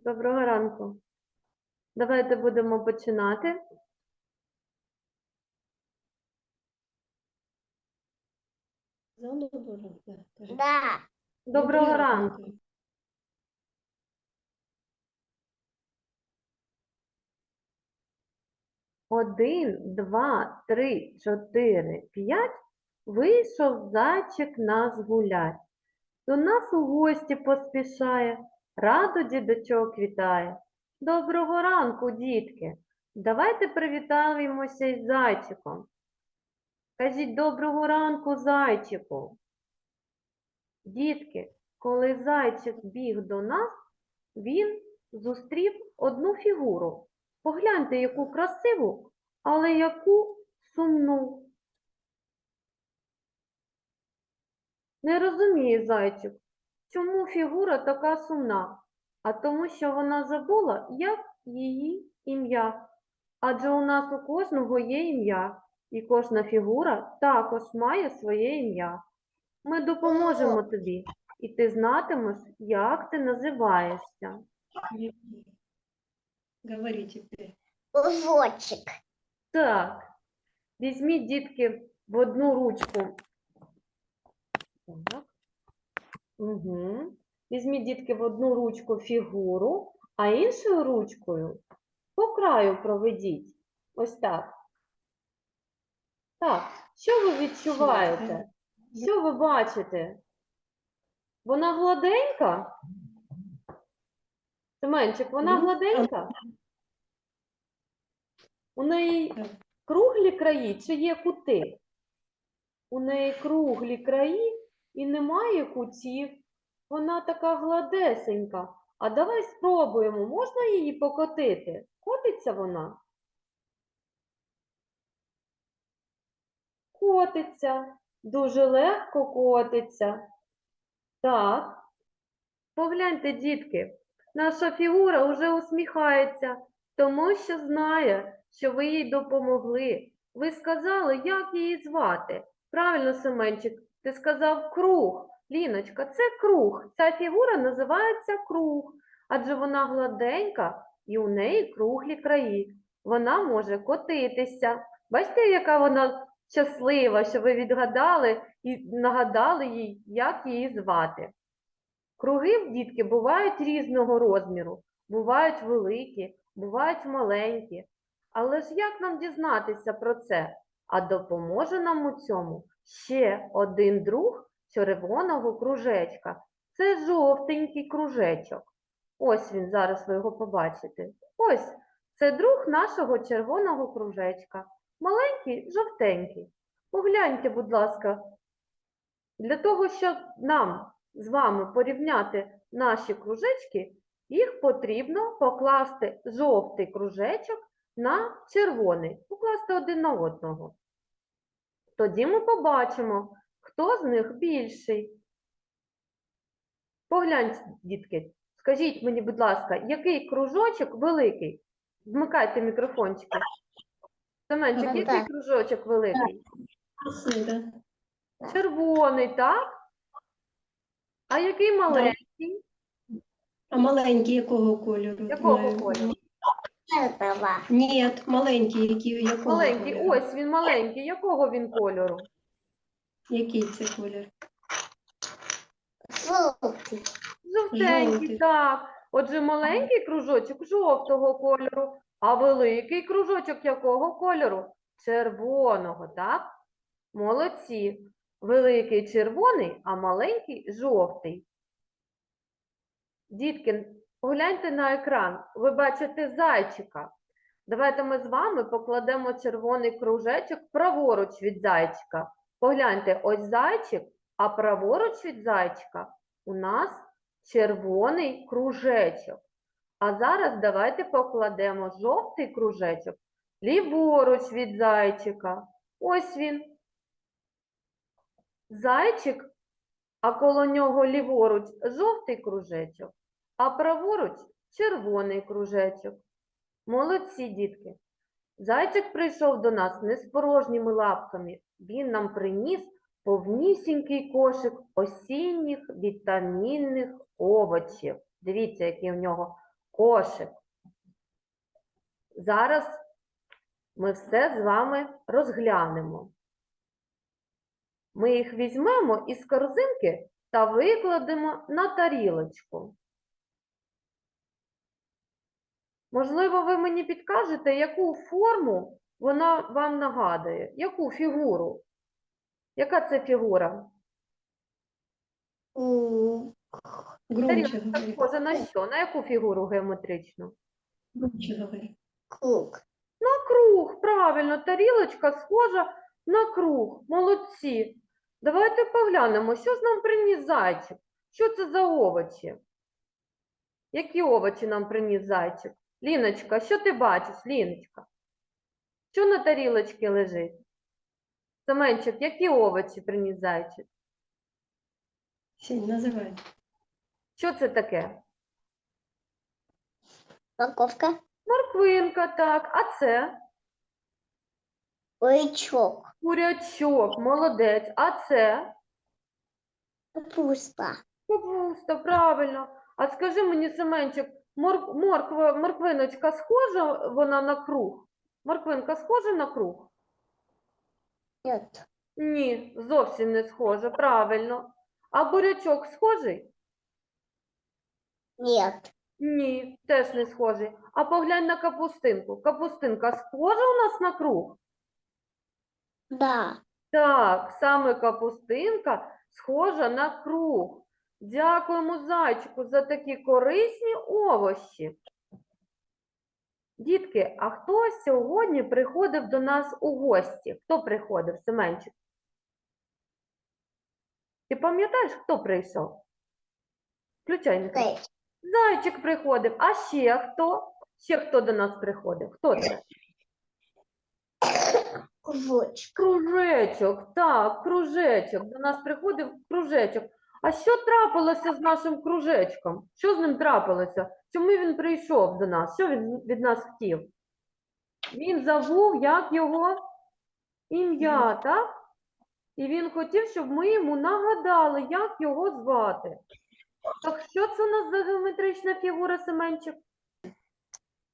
Доброго ранку. Давайте будемо починати. Да. Доброго ранку. Один, два, три, чотири, п'ять. Вийшов зайчик нас гулять. До нас у гості поспішає, радо дідочок вітає. Доброго ранку, дітки. Давайте привітаємося із зайчиком. Кажіть доброго ранку, зайчику. Дітки, коли зайчик біг до нас, він зустрів одну фігуру. Погляньте, яку красиву, але яку сумну. Не розуміє зайчик, чому фігура така сумна, а тому, що вона забула, як її ім'я. Адже у нас у кожного є ім'я, і кожна фігура також має своє ім'я. Ми допоможемо тобі, і ти знатимеш, як ти називаєшся. Говори теперь. Узочек. Так, візьміть, дітки, в одну ручку. Так. Угу. Візьміть, дітки, в одну ручку фігуру, а іншою ручкою по краю проведіть. Ось так. Так, що ви відчуваєте? Що ви бачите? Вона гладенька? Семенчик, вона гладенька? У неї круглі краї чи є кути? У неї круглі краї і немає кутів. Вона така гладесенька. А давай спробуємо, можна її покотити? Котиться вона? Котиться. Дуже легко котиться. Так. Погляньте, дітки, наша фігура вже усміхається, тому що знає, що ви їй допомогли. Ви сказали, як її звати. Правильно, Семенчик, ти сказав круг. Ліночка, це круг. Ця фігура називається круг, адже вона гладенька і у неї круглі краї. Вона може котитися. Бачите, яка вона щаслива, що ви відгадали і нагадали їй, як її звати. Круги, в дітки, бувають різного розміру, бувають великі, бувають маленькі. Але ж як нам дізнатися про це? А допоможе нам у цьому ще один друг червоного кружечка. Це жовтенький кружечок. Ось він, зараз ви його побачите. Ось це друг нашого червоного кружечка. Маленький, жовтенький. Погляньте, будь ласка, для того, щоб нам з вами порівняти наші кружечки, їх потрібно покласти жовтий кружечок на червоний, покласти один на одного. Тоді ми побачимо, хто з них більший. Погляньте, дітки, скажіть мені, будь ласка, який кружочок великий? Вмикайте мікрофончики. Семенчик, який так. кружочок великий? Да? Червоний, так? А який маленький? А маленький якого кольору? Якого кольору? Этого. Ні, маленький, який, якого Маленький. кольору? Ось він маленький. Якого він кольору? Який це колір? Желтый. Жовтенький, Жовтий. так. Отже, маленький кружочок жовтого кольору, а великий кружочок якого кольору? Червоного, так? Молодці. Великий червоний, а маленький жовтий. Дітки, погляньте на екран. Ви бачите зайчика. Давайте ми з вами покладемо червоний кружечок праворуч від зайчика. Погляньте, ось зайчик, а праворуч від зайчика у нас червоний кружечок. А зараз давайте покладемо жовтий кружечок ліворуч від зайчика. Ось він. Зайчик, а коло нього ліворуч жовтий кружечок, а праворуч червоний кружечок. Молодці, дітки. Зайчик прийшов до нас не з порожніми лапками. Він нам приніс повнісінький кошик осінніх вітамінних овочів. Дивіться, які в нього кошик. Зараз ми все з вами розглянемо. Ми їх візьмемо із корзинки та викладемо на тарілочку. Можливо, ви мені підкажете, яку форму вона вам нагадує, яку фігуру? Яка це фігура? Схожа на що? На яку фігуру геометричну? Круг. На круг, правильно, тарілочка схожа на круг. Молодці. Давайте поглянемо, що ж нам приніс зайчик? Що це за овочі? Які овочі нам приніс зайчик? Ліночка, що ти бачиш, Ліночка? Що на тарілочці лежить? Семенчик, які овочі приніс зайчик? Сінь, називай. Що це таке? Морковка. Морквинка, так. А це? Лычок. Курячок, молодець. А це? Капуста. Капуста, правильно. А скажи мені, Семенчик, мор- морква, морквиночка схожа вона на круг? Морквинка схожа на круг? Нет. Ні, зовсім не схожа, правильно. А бурячок схожий? Нет. Ні, теж не схожий. А поглянь на капустинку. Капустинка схожа у нас на круг? Да. Так, саме капустинка схожа на круг. Дякуємо зайчику за такі корисні овощі. Дітки, а хто сьогодні приходив до нас у гості? Хто приходив, Семенчик? Ти пам'ятаєш, хто прийшов? Включай мікрофон. Зайчик. Приходив. А ще хто? Ще хто до нас приходив? Хто це? Кружочек. Кружечок, так, кружечок. До нас приходив кружечок. А що трапилося з нашим кружечком? Що з ним трапилося? Чому він прийшов до нас? Що він від нас хотів? Він забув, як його ім'я, так? І він хотів, щоб ми йому нагадали, як його звати. Так що це у нас за геометрична фігура, Семенчик?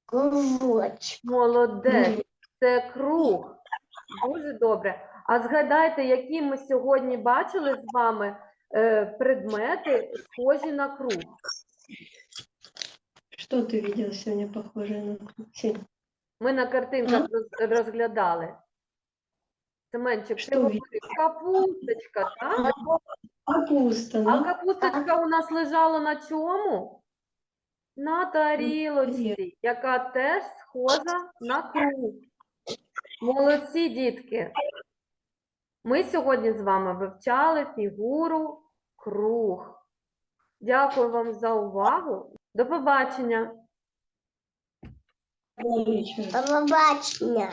Кружочек. Молодець, це круг. Дуже добре. А згадайте, які ми сьогодні бачили з вами предмети, схожі на круг. Что ты видел сегодня похожее на круг? Ми на картинках роз- розглядали. Семенчик, ти Що говорив, капусточка, так? капуста, А ну, капусточка у нас лежала на чому? На тарілочці, яка теж схожа на круг. Молодці, дітки. Ми сьогодні з вами вивчали фігуру круг. Дякую вам за увагу. До побачення. До. Побачення.